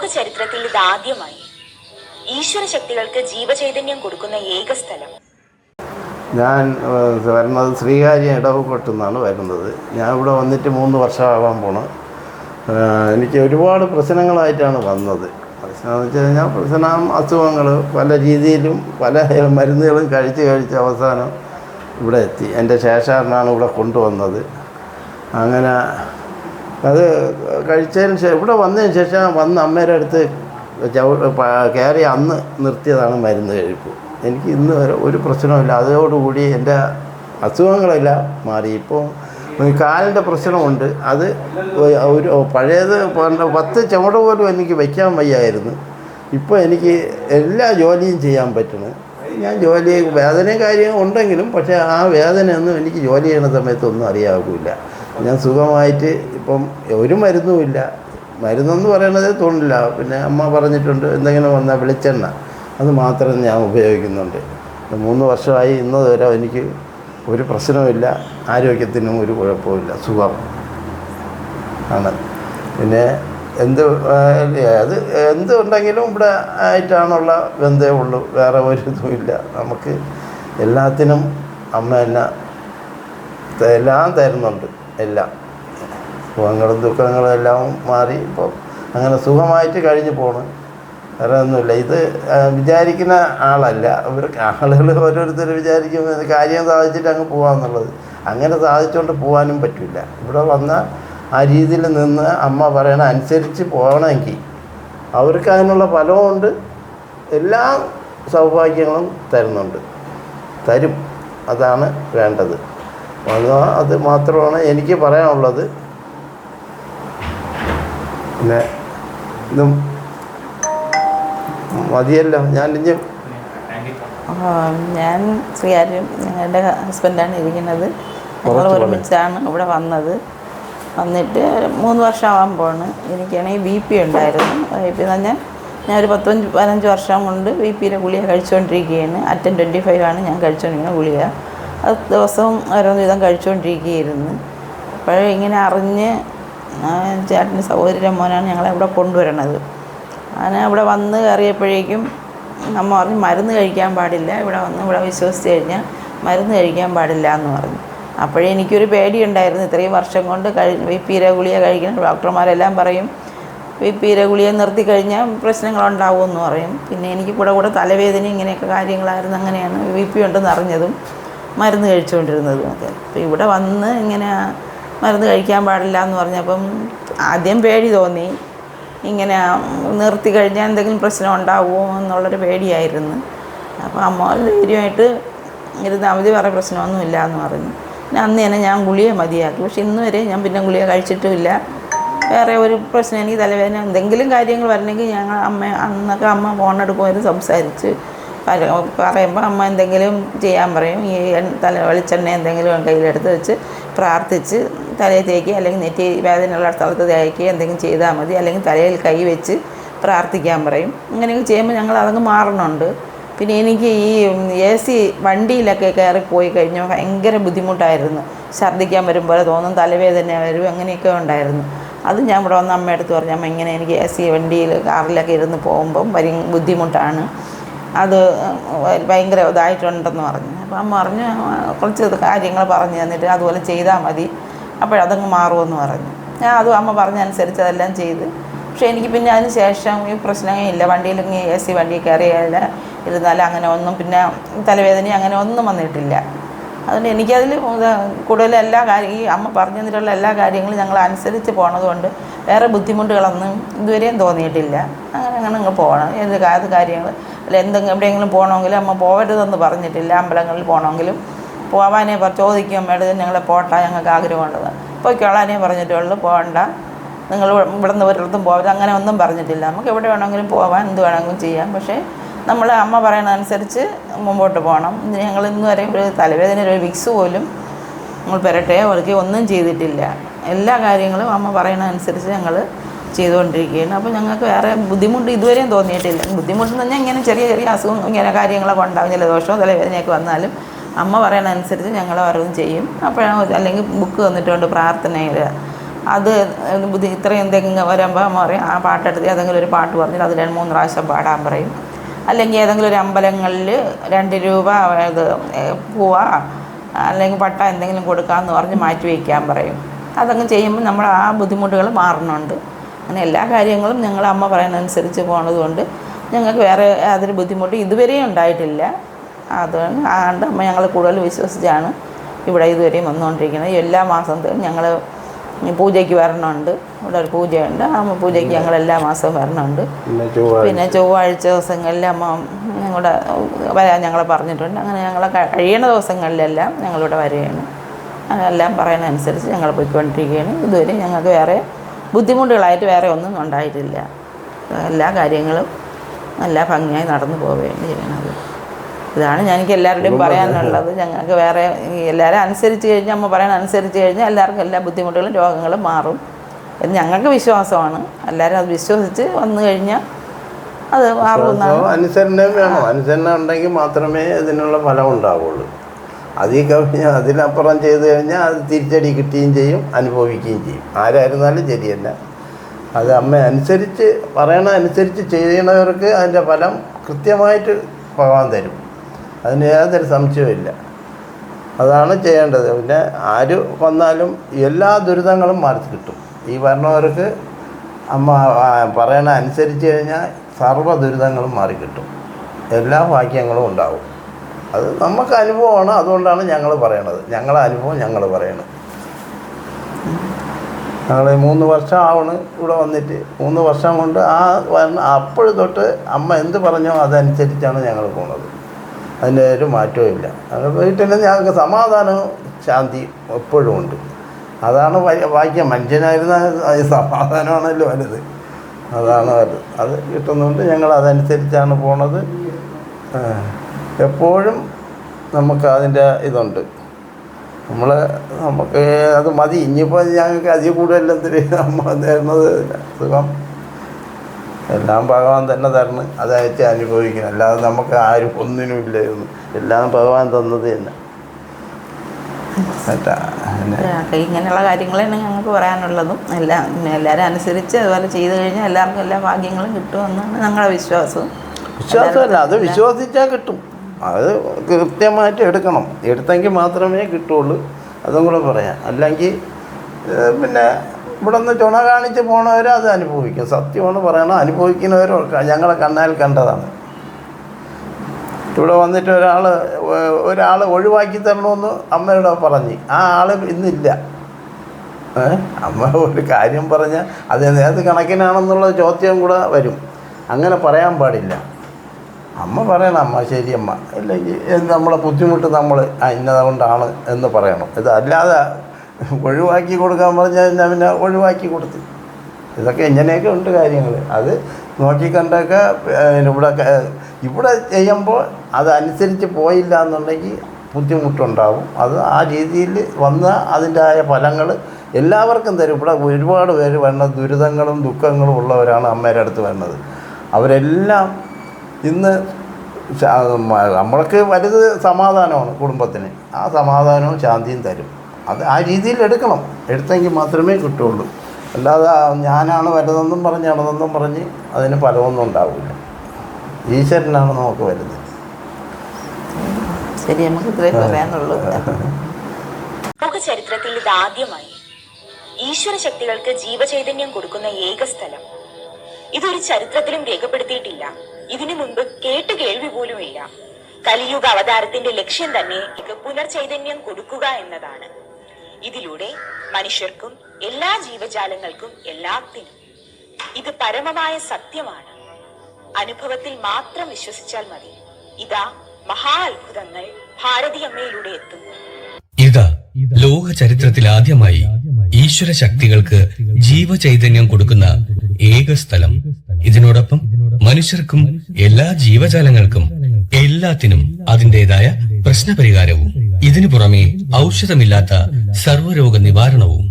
ലോക ചരിത്രത്തിൽ ഇതാദ്യമായി ഈശ്വര ശക്തികൾക്ക് ജീവചൈതന്യം കൊടുക്കുന്ന ഏക സ്ഥലം. ഞാൻ വരുന്നത് ശ്രീകാര്യം ഇടവക്കൊട്ടു നിന്നാണ് വരുന്നത്. ഞാൻ ഇവിടെ വന്നിട്ട് മൂന്ന് വർഷമാകാൻ പോണ്. എനിക്ക് ഒരുപാട് പ്രശ്നങ്ങളായിട്ടാണ് വന്നത്. പ്രശ്നം എന്ന് വെച്ച് കഴിഞ്ഞാൽ പ്രശ്നം അസുഖങ്ങൾ പല രീതിയിലും പല മരുന്നുകളും കഴിച്ച് കഴിച്ച് അവസാനം ഇവിടെ എത്തി. എന്റെ ശേഷാറിനാണ് ഇവിടെ കൊണ്ടുവന്നത്. അങ്ങനെ അത് കഴിച്ചതിന് ശേഷം ഇവിടെ വന്നതിന് ശേഷം വന്ന് അമ്മേരെ അടുത്ത് കയറി അന്ന് നിർത്തിയതാണ് മരുന്ന് കഴിപ്പ്. എനിക്ക് ഇന്ന് വരെ ഒരു പ്രശ്നമില്ല അതോടുകൂടി എന്റെ അസുഖങ്ങളെല്ലാം മാറി. ഇപ്പോൾ കാലിന്റെ പ്രശ്നമുണ്ട്. അത് ഒരു പഴയത് പത്ത് ചുമട് പോലും എനിക്ക് വയ്ക്കാൻ വയ്യായിരുന്നു. ഇപ്പോൾ എനിക്ക് എല്ലാ ജോലിയും ചെയ്യാൻ പറ്റണേ. ഞാൻ ജോലി വേദനയും കാര്യവും ഉണ്ടെങ്കിലും പക്ഷേ ആ വേദനയൊന്നും എനിക്ക് ജോലി ചെയ്യുന്ന സമയത്തൊന്നും അറിയാകില്ല ഞാൻ സുഖമായിട്ട് ഇപ്പം ഒരു മരുന്നുമില്ല മരുന്നെന്ന് പറയണത് തോന്നില്ല. പിന്നെ അമ്മ പറഞ്ഞിട്ടുണ്ട് എന്തെങ്കിലും വന്നാൽ വെളിച്ചെണ്ണ. അത് മാത്രം ഞാൻ ഉപയോഗിക്കുന്നുണ്ട്. മൂന്ന് വർഷമായി ഇന്ന് വരെ എനിക്ക് ഒരു പ്രശ്നവുമില്ല. ആരോഗ്യത്തിനും ഒരു കുഴപ്പമില്ല സുഖം ആണ്. പിന്നെ എന്ത് അത് എന്തുണ്ടെങ്കിലും ഇവിടെ ആയിട്ടാണുള്ള ബന്ധേ ഉള്ളൂ. വേറെ ഒരു ഇതുമില്ല നമുക്ക് എല്ലാത്തിനും അമ്മ എന്നെ എല്ലാം തരുന്നുണ്ട്. എല്ലാം. സുഖങ്ങളും ദുഃഖങ്ങളും എല്ലാം മാറി ഇപ്പോൾ അങ്ങനെ സുഖമായിട്ട് കഴിഞ്ഞു പോണ്. വേറെ ഒന്നുമില്ല. ഇത് വിചാരിക്കുന്ന ആളല്ല. ഇവർക്ക് ആളുകൾ ഓരോരുത്തർ വിചാരിക്കും ഇത് കാര്യം സാധിച്ചിട്ട് അങ്ങ് പോകാമെന്നുള്ളത് അങ്ങനെ സാധിച്ചുകൊണ്ട് പോകാനും പറ്റില്ല ഇവിടെ വന്ന ആ രീതിയിൽ നിന്ന് അമ്മ പറയണ അനുസരിച്ച് പോകണമെങ്കിൽ അവർക്ക് അതിനുള്ള ഫലമുണ്ട് എല്ലാ സൗഭാഗ്യങ്ങളും തരുന്നുണ്ട്. തരും. അതാണ് വേണ്ടത്. അത് അത് മാത്രമാണ് എനിക്ക് പറയാനുള്ളത്. പിന്നെ ഇതും മതിയല്ലോ. ഞാൻ ആ, ഞാൻ ശ്രീകാര്യം ഞങ്ങളുടെ ഹസ്ബൻഡാണ് ഇരിക്കുന്നത്. ഞങ്ങൾ ഒരുമിച്ചാണ് ഇവിടെ വന്നത്. വന്നിട്ട് മൂന്ന് വർഷമാകാൻ പോണ്. എനിക്കാണെങ്കിൽ ബി പി ഉണ്ടായിരുന്നു. ബി പി എന്ന് പറഞ്ഞാൽ ഞാൻ ഒരു പത്തഞ്ച് പതിനഞ്ച് വർഷം കൊണ്ട് ബി പിയിലെ ഗുളിക കഴിച്ചുകൊണ്ടിരിക്കുകയാണ് അറ്റൻ ട്വന്റി ഫൈവ് ആണ് ഞാൻ കഴിച്ചുകൊണ്ടിരിക്കുന്ന ഗുളിക. അത് ദിവസവും ഓരോന്ന് വീതം കഴിച്ചുകൊണ്ടിരിക്കുകയായിരുന്നു. അപ്പോഴേ ഇങ്ങനെ അറിഞ്ഞ് ചേട്ടന്റെ സഹോദരിയുടെ മോനാണ് ഞങ്ങളെ ഇവിടെ കൊണ്ടുവരണത്. അങ്ങനെ ഇവിടെ വന്ന് കയറിയപ്പോഴേക്കും അമ്മ പറഞ്ഞു മരുന്ന് കഴിക്കാൻ പാടില്ല. ഇവിടെ വന്ന് ഇവിടെ വിശ്വസിച്ച് കഴിഞ്ഞാൽ മരുന്ന് കഴിക്കാൻ പാടില്ല എന്ന് പറഞ്ഞു. അപ്പോഴേ എനിക്കൊരു പേടിയുണ്ടായിരുന്നു. ഇത്രയും വർഷം കൊണ്ട് കഴി ഈ പീര ഗുളിക കഴിക്കണം. ഡോക്ടർമാരെല്ലാം പറയും ഈ പീര ഗുളിക നിർത്തി കഴിഞ്ഞാൽ പ്രശ്നങ്ങളുണ്ടാവുമെന്ന് പറയും. പിന്നെ എനിക്ക് കൂടെ കൂടെ തലവേദന ഇങ്ങനെയൊക്കെ കാര്യങ്ങളായിരുന്നു. അങ്ങനെയാണ് വി പി ഉണ്ടെന്ന് അറിഞ്ഞതും. മരുന്ന് കഴിച്ചുകൊണ്ടിരുന്നത് അപ്പോൾ ഇവിടെ വന്ന് ഇങ്ങനെ മരുന്ന് കഴിക്കാൻ പാടില്ല എന്ന് പറഞ്ഞപ്പം ആദ്യം പേടി തോന്നി. ഇങ്ങനെ നിർത്തി കഴിഞ്ഞാൽ എന്തെങ്കിലും പ്രശ്നം ഉണ്ടാവുമോ എന്നുള്ളൊരു പേടിയായിരുന്നു. അപ്പോൾ അമ്മ ധൈര്യമായിട്ട് ഇരുന്ന് അവധി വേറെ പ്രശ്നമൊന്നുമില്ല എന്ന് പറഞ്ഞു. പിന്നെ അന്ന് തന്നെ ഞാൻ ഗുളിയെ മതിയാക്കി. പക്ഷെ ഇന്ന് വരെ ഞാൻ പിന്നെ ഗുളിക കഴിച്ചിട്ടുമില്ല വേറെ ഒരു പ്രശ്നം എനിക്ക് തലവേദന എന്തെങ്കിലും കാര്യങ്ങൾ വരണമെങ്കിൽ ഞങ്ങൾ അമ്മ അന്നൊക്കെ അമ്മ ഫോണെടുക്കുമായിരുന്നു സംസാരിച്ച്. പറയുമ്പോൾ അമ്മ എന്തെങ്കിലും ചെയ്യാൻ പറയും. ഈ തല വെളിച്ചെണ്ണ എന്തെങ്കിലും കയ്യിലെടുത്ത് വെച്ച് പ്രാർത്ഥിച്ച് തലയിൽ തേക്കുക അല്ലെങ്കിൽ നെറ്റി വേദനയുള്ള സ്ഥലത്ത് തേക്കുക എന്തെങ്കിലും ചെയ്താൽ മതി. അല്ലെങ്കിൽ തലയിൽ കൈ വെച്ച് പ്രാർത്ഥിക്കാൻ പറയും. അങ്ങനെയൊക്കെ ചെയ്യുമ്പോൾ ഞങ്ങൾ അതങ്ങ് മാറണുണ്ട്. പിന്നെ എനിക്ക് ഈ എ സി വണ്ടിയിലൊക്കെ കയറി പോയി കഴിഞ്ഞാൽ ഭയങ്കര ബുദ്ധിമുട്ടായിരുന്നു. ഛർദ്ദിക്കാൻ വരുമ്പോൾ തോന്നും തലവേദന വരും അങ്ങനെയൊക്കെ ഉണ്ടായിരുന്നു. അത് ഞാൻ ഇവിടെ വന്ന് അമ്മയടുത്ത് പറഞ്ഞു അമ്മ ഇങ്ങനെ എനിക്ക് എ സി വണ്ടിയിൽ കാറിലൊക്കെ ഇരുന്ന് പോകുമ്പം വരി ബുദ്ധിമുട്ടാണ്. അത് ഭയങ്കര ഇതായിട്ടുണ്ടെന്ന് പറഞ്ഞു. അപ്പം പറഞ്ഞു കുറച്ച് കാര്യങ്ങൾ പറഞ്ഞു തന്നിട്ട് അതുപോലെ ചെയ്താൽ മതി. അപ്പോഴതങ്ങ് മാറുമെന്ന് പറഞ്ഞു. ഞാൻ അതും അമ്മ പറഞ്ഞനുസരിച്ച് അതെല്ലാം ചെയ്ത്. പക്ഷേ എനിക്ക് പിന്നെ അതിന് ശേഷം ഈ പ്രശ്നമേ ഇല്ല. വണ്ടിയിൽ എ സി വണ്ടി കയറിയല്ല ഇരുന്നാൽ അങ്ങനെ ഒന്നും പിന്നെ തലവേദന അങ്ങനെ ഒന്നും വന്നിട്ടില്ല. അതുകൊണ്ട് എനിക്കതിൽ കൂടുതൽ എല്ലാ കാര്യം ഈ അമ്മ പറഞ്ഞു തന്നിട്ടുള്ള എല്ലാ കാര്യങ്ങളും ഞങ്ങൾ അനുസരിച്ച് പോണതുകൊണ്ട് വേറെ ബുദ്ധിമുട്ടുകളൊന്നും ഇതുവരെയും തോന്നിയിട്ടില്ല. അങ്ങനെ അങ്ങനെ അങ്ങ് പോകണം. ഏത് കാര്യങ്ങൾ അല്ല എന്തെങ്കിലും എവിടെയെങ്കിലും പോകണമെങ്കിലും അമ്മ പോകരുതെന്ന് പറഞ്ഞിട്ടില്ല. അമ്പലങ്ങളിൽ പോകണമെങ്കിലും പോവാനേ ചോദിക്കും അമ്മയുടെ ഞങ്ങൾ പോട്ട ഞങ്ങൾക്ക് ആഗ്രഹമുള്ളത് പോയിക്കോളാനേ പറഞ്ഞിട്ടുള്ളൂ പോകണ്ട നിങ്ങൾ ഇവിടെ നിന്ന് ഒരിടത്തും പോകരുത് അങ്ങനെ ഒന്നും പറഞ്ഞിട്ടില്ല. നമുക്ക് എവിടെ വേണമെങ്കിലും പോകാൻ എന്ത് വേണമെങ്കിലും ചെയ്യാം. പക്ഷേ നമ്മൾ അമ്മ പറയണതനുസരിച്ച് മുമ്പോട്ട് പോകണം. ഞങ്ങൾ ഇന്ന് വരെ ഒരു തലവേദന ഒരു വിക്സ് പോലും നമ്മൾ പെരട്ടെ അവർക്ക് ഒന്നും ചെയ്തിട്ടില്ല. എല്ലാ കാര്യങ്ങളും അമ്മ പറയണതനുസരിച്ച് ഞങ്ങൾ ചെയ്തുകൊണ്ടിരിക്കുകയാണ്. അപ്പോൾ ഞങ്ങൾക്ക് വേറെ ബുദ്ധിമുട്ട് ഇതുവരെയും തോന്നിയിട്ടില്ല. ബുദ്ധിമുട്ടെന്ന് പറഞ്ഞാൽ ഇങ്ങനെ ചെറിയ ചെറിയ അസുഖം ഇങ്ങനെ കാര്യങ്ങളൊക്കെ ഉണ്ടാകും ദോഷമോ തലവേദനയൊക്കെ വന്നാലും അമ്മ പറയണതനുസരിച്ച് ഞങ്ങൾ ഓരോന്നും ചെയ്യും. അപ്പോഴാണ് അല്ലെങ്കിൽ ബുക്ക് തന്നിട്ടുണ്ട് പ്രാർത്ഥനയിൽ അത് ബുദ്ധി ഇത്രയും എന്തെങ്കിലും വരുമ്പോൾ അമ്മ പറയും ആ പാട്ടെടുത്ത് ഏതെങ്കിലും ഒരു പാട്ട് പറഞ്ഞിട്ട് അത് രണ്ട് മൂന്ന് പ്രാവശ്യം പാടാൻ പറയും. അല്ലെങ്കിൽ ഏതെങ്കിലും ഒരു അമ്പലങ്ങളിൽ രണ്ട് രൂപ ഇത് പൂവ അല്ലെങ്കിൽ പട്ട എന്തെങ്കിലും കൊടുക്കാമെന്ന് പറഞ്ഞ് മാറ്റി വയ്ക്കാൻ പറയും. അതങ്ങ് ചെയ്യുമ്പോൾ നമ്മൾ ആ ബുദ്ധിമുട്ടുകൾ മാറുന്നുണ്ട് അങ്ങനെ എല്ലാ കാര്യങ്ങളും ഞങ്ങൾ അമ്മ പറയുന്നതനുസരിച്ച് പോണതുകൊണ്ട് ഞങ്ങൾക്ക് വേറെ യാതൊരു ബുദ്ധിമുട്ടും ഇതുവരെയും ഉണ്ടായിട്ടില്ല. അതുകൊണ്ട് അതുകൊണ്ട് അമ്മ ഞങ്ങൾ കൂടുതൽ വിശ്വസിച്ചാണ് ഇവിടെ ഇതുവരെയും വന്നുകൊണ്ടിരിക്കുന്നത്. എല്ലാ മാസത്തിലും ഞങ്ങൾ പൂജയ്ക്ക് വരണമുണ്ട് ഇവിടെ ഒരു പൂജയുണ്ട്. ആ പൂജയ്ക്ക് ഞങ്ങൾ എല്ലാ മാസവും വരണമുണ്ട് പിന്നെ ചൊവ്വാഴ്ച. ദിവസങ്ങളിൽ അമ്മ ഞങ്ങളുടെ വരാൻ ഞങ്ങളെ പറഞ്ഞിട്ടുണ്ട്. അങ്ങനെ ഞങ്ങളെ കഴിയണ ദിവസങ്ങളിലെല്ലാം ഞങ്ങളിവിടെ വരികയാണ്. അതെല്ലാം പറയുന്നതനുസരിച്ച് ഞങ്ങൾ പോയിക്കൊണ്ടിരിക്കുകയാണ്. ഇതുവരെ ഞങ്ങൾക്ക് വേറെ ബുദ്ധിമുട്ടുകളായിട്ട് വേറെ ഒന്നും ഉണ്ടായിട്ടില്ല. എല്ലാ കാര്യങ്ങളും നല്ല ഭംഗിയായി നടന്നു പോവുകയാണ് ചെയ്യണത് ഇതാണ് ഞാൻ എനിക്ക് എല്ലാവരുടെയും പറയാനുള്ളത്. ഞങ്ങൾക്ക് വേറെ എല്ലാവരും അനുസരിച്ച് കഴിഞ്ഞാൽ അമ്മ പറയണ അനുസരിച്ച് കഴിഞ്ഞാൽ എല്ലാവർക്കും എല്ലാ ബുദ്ധിമുട്ടുകളും രോഗങ്ങളും മാറും എന്ന് ഞങ്ങൾക്ക് വിശ്വാസമാണ്. എല്ലാവരും അത് വിശ്വസിച്ച് വന്നു കഴിഞ്ഞാൽ അത് മാറുമെന്നാണ് അനുസരണം വേണം. അനുസരണ ഉണ്ടെങ്കിൽ മാത്രമേ ഇതിനുള്ള ഫലം ഉണ്ടാവുള്ളൂ. അതിൽ കഴിഞ്ഞാൽ അതിനപ്പുറം ചെയ്ത് കഴിഞ്ഞാൽ അത് തിരിച്ചടി കിട്ടുകയും ചെയ്യും അനുഭവിക്കുകയും ചെയ്യും. ആരായിരുന്നാലും ശരിയല്ല. അത് അമ്മ അനുസരിച്ച് പറയണ അനുസരിച്ച് ചെയ്യണവർക്ക് അതിന്റെ ഫലം കൃത്യമായിട്ട് ഭഗവാൻ തരും. അതിന് യാതൊരു സംശയമില്ല അതാണ് ചെയ്യേണ്ടത്. പിന്നെ ആര് വന്നാലും എല്ലാ ദുരിതങ്ങളും മാറി കിട്ടും. ഈ പറഞ്ഞവർക്ക് അമ്മ പറയണ അനുസരിച്ച് കഴിഞ്ഞാൽ സർവ ദുരിതങ്ങളും മാറിക്കിട്ടും എല്ലാ വാക്യങ്ങളും ഉണ്ടാവും. അത് നമുക്ക് അനുഭവമാണ് അതുകൊണ്ടാണ് ഞങ്ങൾ പറയണത്. ഞങ്ങളെ അനുഭവം ഞങ്ങൾ പറയണത് ഞങ്ങൾ മൂന്ന് വർഷം ആവണ് ഇവിടെ വന്നിട്ട്. മൂന്ന് വർഷം കൊണ്ട് ആ വരണ അപ്പോഴും തൊട്ട് അമ്മ എന്ത് പറഞ്ഞോ അതനുസരിച്ചാണ് ഞങ്ങൾ പോണത്. അതിന്റെ ഒരു മാറ്റവും ഇല്ല. വീട്ടിൽ ഞങ്ങൾക്ക് സമാധാനവും ശാന്തിയും എപ്പോഴും ഉണ്ട്. അതാണ് വാക്യം മനുഷ്യനായിരുന്ന സമാധാനമാണല്ലോ വലുത്. അതാണ് വലുത്. അത് കിട്ടുന്നുണ്ട് ഞങ്ങൾ അതനുസരിച്ചാണ് പോണത്. എപ്പോഴും നമുക്ക് അതിന്റെ ഇതുണ്ട്. നമ്മൾ നമുക്ക് അത് മതി. ഇനിയിപ്പോൾ ഞങ്ങൾക്ക് അതിൽ കൂടുതൽ എന്തിന് നമ്മൾ തരുന്നത് സുഖം. എല്ലാം ഭഗവാൻ തന്നെ തരണം അതായിട്ട് അനുഭവിക്കണം. അല്ലാതെ നമുക്ക് ആരും ഒന്നിനും ഇല്ലായിരുന്നു. എല്ലാം ഭഗവാൻ തന്നത് തന്നെ. ഇങ്ങനെയുള്ള കാര്യങ്ങളാണ് ഞങ്ങൾക്ക് പറയാനുള്ളതും. എല്ലാം എല്ലാവരും അനുസരിച്ച് അതുപോലെ ചെയ്തു കഴിഞ്ഞാൽ എല്ലാവർക്കും എല്ലാ ഭാഗ്യങ്ങളും കിട്ടുമെന്നാണ് ഞങ്ങളുടെ വിശ്വാസം. വിശ്വാസമല്ല. അത് വിശ്വസിച്ചാൽ കിട്ടും. അത് കൃത്യമായിട്ട് എടുക്കണം. എടുത്തെങ്കിൽ മാത്രമേ കിട്ടുള്ളൂ. അതും കൂടെ പറയാം. അല്ലെങ്കിൽ പിന്നെ ഇവിടെ നിന്ന് ചുണ കാണിച്ച് പോണവർ അത് അനുഭവിക്കും. സത്യമാണ് പറയണം അനുഭവിക്കുന്നവരും ഞങ്ങളെ കണ്ണാൽ കണ്ടതാണ്. ഇവിടെ വന്നിട്ട് ഒരാൾ ഒരാൾ ഒഴിവാക്കി തരണമെന്ന് അമ്മയോട് പറഞ്ഞ്. ആ ആൾ ഇന്നില്ല. അമ്മ ഒരു കാര്യം പറഞ്ഞാൽ അത് നേരത്തെ കണക്കിനാണെന്നുള്ള ചോദ്യം കൂടെ വരും. അങ്ങനെ പറയാൻ പാടില്ല. അമ്മ പറയണം അമ്മ ശരി അമ്മ. ഇല്ലെങ്കിൽ നമ്മളെ ബുദ്ധിമുട്ട് നമ്മൾ ആ ഇന്നതുകൊണ്ടാണ് എന്ന് പറയണം. ഇത് അല്ലാതെ ഒഴിവാക്കി കൊടുക്കാൻ പറഞ്ഞാൽ ഞാൻ പിന്നെ ഒഴിവാക്കി കൊടുത്തു. ഇതൊക്കെ ഇങ്ങനെയൊക്കെ ഉണ്ട് കാര്യങ്ങൾ അത് നോക്കിക്കണ്ടൊക്കെ ഇവിടെ ഇവിടെ ചെയ്യുമ്പോൾ അതനുസരിച്ച് പോയില്ല എന്നുണ്ടെങ്കിൽ ബുദ്ധിമുട്ടുണ്ടാവും. അത് ആ രീതിയിൽ വന്ന അതിന്റെതായ ഫലങ്ങൾ എല്ലാവർക്കും തരും. ഇവിടെ ഒരുപാട് പേര് വരുന്ന ദുരിതങ്ങളും ദുഃഖങ്ങളും ഉള്ളവരാണ് അമ്മയുടെ അടുത്ത് വരുന്നത് അവരെല്ലാം ഇന്ന് നമ്മൾക്ക് വലുത് സമാധാനമാണ് കുടുംബത്തിന്. ആ സമാധാനവും ശാന്തിയും തരും. അത് ആ രീതിയിൽ എടുക്കണം. എടുത്തെങ്കിൽ മാത്രമേ കിട്ടുള്ളൂ. അല്ലാതെ ഞാനാണ് വലുതെന്നും പറഞ്ഞ് നടന്നെന്നും പറഞ്ഞ് അതിന് ഫലമൊന്നും ഉണ്ടാവില്ല. ഈശ്വരനാണ് നമുക്ക് വലുത് ശരി നമുക്ക് ഇത്രയും പറയാനുള്ളൂ. നമുക്ക് ചരിത്രത്തിൽ ഇത് ആദ്യമായി ഈശ്വര ശക്തികൾക്ക് ജീവചൈതന്യം കൊടുക്കുന്ന ഏക സ്ഥലം. ഇതൊരു ചരിത്രത്തിലും രേഖപ്പെടുത്തിയിട്ടില്ല. ഇതിനു മുൻപ് കേട്ട് കേൾവി പോലുമില്ല. കലിയുഗ അവതാരത്തിന്റെ ലക്ഷ്യം തന്നെ പുനർചൈതന്യം കൊടുക്കുക എന്നതാണ്. ഇതിലൂടെ മനുഷ്യർക്കും എല്ലാ ജീവജാലങ്ങൾക്കും എല്ലാത്തിനും ഇത് പരമമായ സത്യമാണ്. അനുഭവത്തിൽ മാത്രം വിശ്വസിച്ചാൽ മതി. ഇതാ മഹാ അത്ഭുതങ്ങൾ ഭാരതിയമ്മയിലൂടെ എത്തുന്നു. ഇതാ ലോക ചരിത്രത്തിൽ ആദ്യമായി ഈശ്വര ശക്തികൾക്ക് ജീവചൈതന്യം കൊടുക്കുന്ന ഏക സ്ഥലം. ഇതിനോടൊപ്പം മനുഷ്യർക്കും എല്ലാ ജീവജാലങ്ങൾക്കും എല്ലാത്തിനും അതിന്റെതായ പ്രശ്നപരിഹാരവും. ഇതിനു പുറമെ ഔഷധമില്ലാത്ത സർവരോഗ നിവാരണവും